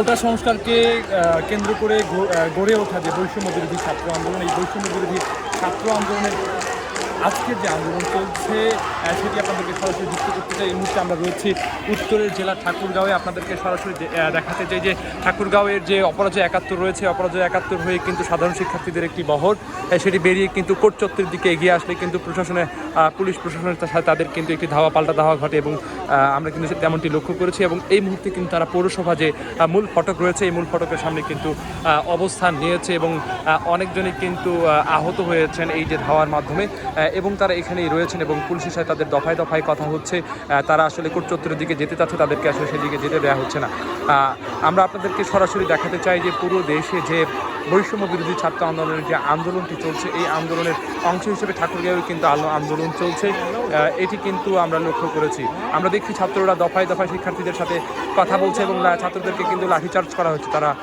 কোটা সংস্কারকে কেন্দ্র করে গড়ে ওঠা যে বৈষম্য বিরোধী ছাত্র আন্দোলন, এই বৈষম্য বিরোধী ছাত্র আন্দোলনের আজকের যে আন্দোলন চলছে সেটি আপনাদেরকে সরাসরি যুক্ত করতে চাই। এই মুহূর্তে আমরা রয়েছি উত্তরের জেলা ঠাকুরগাঁওয়ে। আপনাদেরকে সরাসরি দেখাতে চাই যে ঠাকুরগাঁওয়ের যে অপরাজয় একাত্তর রয়েছে, অপরাজয় একাত্তর হয়ে কিন্তু সাধারণ শিক্ষার্থীদের একটি বহর। সেটি বেরিয়ে কিন্তু কোর্ট চত্বরের দিকে এগিয়ে আসলে কিন্তু প্রশাসনে পুলিশ প্রশাসনের সাথে তাদের কিন্তু একটি ধাওয়া পাল্টা ধাওয়া ঘটে এবং আমরা কিন্তু তেমনটি লক্ষ্য করেছি এবং এই মুহূর্তে কিন্তু তারা পৌরসভা যে মূল ফটক রয়েছে, এই মূল ফটকের সামনে কিন্তু অবস্থান নিয়েছে এবং অনেকজনই কিন্তু আহত হয়েছেন এই যে ধাওয়ার মাধ্যমে। এবং তারা এখানেই রয়েছেন এবং পুলিশের সাথে তাদের দফায় দফায় কথা হচ্ছে। তারা আসলে কোর্ট চত্বরের দিকে যেতে চাচ্ছে, তাদেরকে আসলে সেদিকে যেতে দেওয়া হচ্ছে না। আমরা আপনাদেরকে সরাসরি দেখাতে চাই যে পুরো দেশে যে বৈষম্য বিরোধী ছাত্র আন্দোলনের যে আন্দোলনটি চলছে, এই আন্দোলনের অংশ হিসেবে ঠাকুরগাঁও কিন্তু আলো- আন্দোলন চলছে। এটি কিন্তু আমরা লক্ষ্য করেছি। আমরা দেখছি ছাত্ররা দফায় দফায় শিক্ষার্থীদের সাথে কথা বলছে এবং ছাত্রদেরকে কিন্তু লাঠিচার্জ করা হচ্ছে। তারা